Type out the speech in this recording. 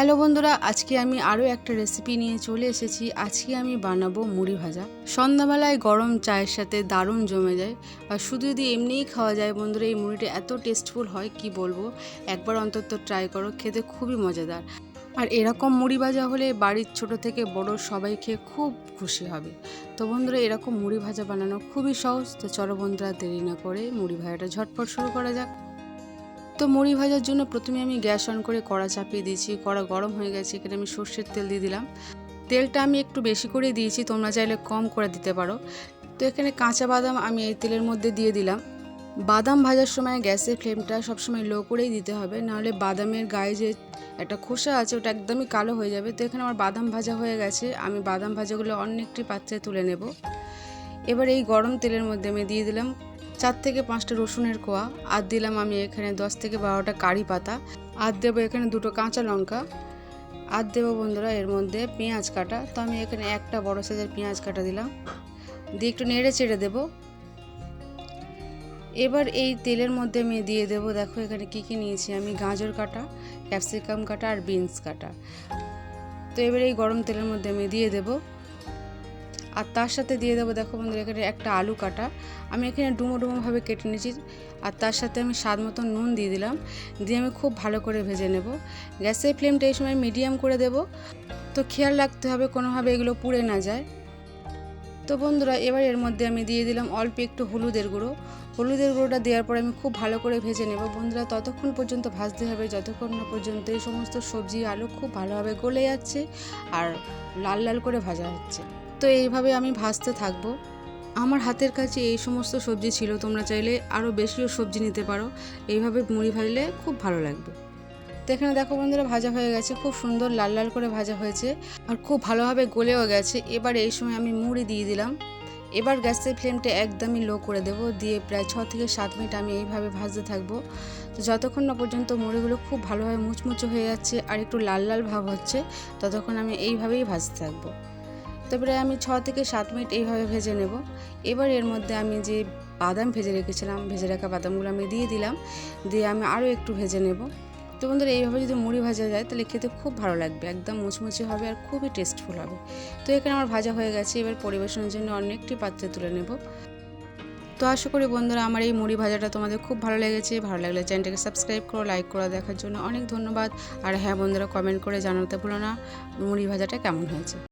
Hello বন্ধুরা, আজকে আমি আরও একটা রেসিপি নিয়ে চলে এসেছি। আজকে আমি বানাবো মুড়ি ভাজা। সন্ধ্যাবেলায় গরম চায়ের সাথে দারুণ জমে যায়। আর শুধু যদি এমনিই খাওয়া যায় বন্ধুরা, এই মুড়িটা এত টেস্টফুল হয়, কি বলব? একবার অন্তত ট্রাই করো, খেতে খুবই মজাদার। আর এরকম মুড়ি ভাজা হলে বাড়ির ছোট থেকে বড় সবাই খেয়ে খুব খুশি হবে। তো বন্ধুরা, এরকম মুড়ি ভাজা বানানো খুবই সহজ। তো চলো বন্ধুরা, দেরি না করে মুড়ি ভাজাটা ঝটপট শুরু করা যাক। তো মুড়ি ভাজার জন্য প্রথমে আমি গ্যাস অন করে কড়া চাপিয়ে দিয়েছি, কড়া গরম হয়ে গেছে, এখানে আমি সর্ষের তেল দিয়ে দিলাম। তেলটা আমি একটু বেশি করে দিয়েছি, তোমরা চাইলে কম করে দিতে পারো। তো এখানে কাঁচা বাদাম আমি এই তেলের মধ্যে দিয়ে দিলাম। বাদাম ভাজার সময় গ্যাসের ফ্লেমটা সবসময় লো করেই দিতে হবে, নাহলে বাদামের গায়ে যে একটা খোসা আছে ওটা একদমই কালো হয়ে যাবে। তো এখানে আমার বাদাম ভাজা হয়ে গেছে, আমি বাদাম ভাজাগুলো অন্য একটি পাত্রে তুলে নেব। এবার এই গরম তেলের মধ্যে আমি দিয়ে দিলাম চার থেকে পাঁচটা রসুনের কোয়া, আর দিলাম আমি এখানে দশ থেকে বারোটা কারি পাতা, আর দেবো এখানে দুটো কাঁচা লঙ্কা, আর দেবো বন্ধুরা এর মধ্যে পেঁয়াজ কাটা। তো আমি এখানে একটা বড় সাইজের পেঁয়াজ কাটা দিলাম। দিয়ে একটু নেড়ে চেড়ে দেবো। এবার এই তেলের মধ্যে আমি দিয়ে দেবো, দেখো এখানে কি কি নিয়েছি আমি, গাজর কাটা, ক্যাপসিকাম কাটা, আর বিনস কাটা। তো এবার এই গরম তেলের মধ্যে আমি দিয়ে দেবো। আর তার সাথে দিয়ে দেবো দেখো বন্ধুরা এখানে একটা আলু কাটা। আমি এখানে ডুমো ডুমোভাবে কেটে নিয়েছি আর তার সাথে আমি স্বাদ মতো নুন দিয়ে দিলাম। দিয়ে আমি খুব ভালো করে ভেজে নেব। গ্যাসের ফ্লেমটা এই সময় মিডিয়াম করে দেব। তো খেয়াল রাখতে হবে কোনোভাবে এগুলো পুড়ে না যায়। তো বন্ধুরা এবার এর মধ্যে আমি দিয়ে দিলাম অল্প একটু হলুদের গুঁড়ো। হলুদের গুঁড়োটা দেওয়ার পর আমি খুব ভালো করে ভেজে নেব। বন্ধুরা ততক্ষণ পর্যন্ত ভাজতে হবে। যতক্ষণ না পর্যন্ত এই সমস্ত সবজি আলু খুব ভালোভাবে গলে যাচ্ছে আর লাল লাল করে ভাজা হচ্ছে। তো এইভাবে আমি ভাজতে থাকব। আমার হাতের কাছে এই সমস্ত সবজি ছিল, তোমরা চাইলে আরও বেশিও সবজি নিতে পারো। এইভাবে মুড়ি ভাজলে খুব ভালো লাগবে। তো এখানে দেখো বন্ধুরা, ভাজা হয়ে গেছে। খুব সুন্দর লাল লাল করে ভাজা হয়েছে আর খুব ভালোভাবে গলেও গেছে। এবার এই সময় আমি মুড়ি দিয়ে দিলাম। এবার গ্যাসের ফ্লেমটা একদমই লো করে দেবো। দিয়ে প্রায় ছ থেকে সাত মিনিট আমি এইভাবে ভাজতে থাকব। তো যতক্ষণ না পর্যন্ত মুড়িগুলো খুব ভালোভাবে মুচমুচো হয়ে যাচ্ছে আর একটু লাল লাল ভাব হচ্ছে, ততক্ষণ আমি এইভাবেই ভাজতে থাকব। তারপরে আমি ছ থেকে সাত মিনিট এইভাবে ভেজে নেব। এবার এর মধ্যে আমি যে বাদাম ভেজে রেখেছিলাম, ভেজে রাখা বাদামগুলো আমি দিয়ে দিলাম, দিয়ে আমি আরও একটু ভেজে নেব। তো বন্ধুরা, এইভাবে যদি মুড়ি ভাজা যায়, তাহলে খেতে খুব ভালো লাগবে, একদম মুচমুচে হবে আর খুবই টেস্টফুল হবে। তো এখানে আমার ভাজা হয়ে গেছে, এবার পরিবেশনের জন্য অন্য একটি পাত্রে তুলে নেব। তো আশা করি বন্ধুরা, আমার এই মুড়ি ভাজাটা তোমাদের খুব ভালো লেগেছে। ভালো লাগলে চ্যানেলটাকে সাবস্ক্রাইব করো লাইক করো, দেখার জন্য অনেক ধন্যবাদ। আর হ্যাঁ বন্ধুরা কমেন্ট করে জানাতে ভুলো না, মুড়ি ভাজাটা কেমন হয়েছে।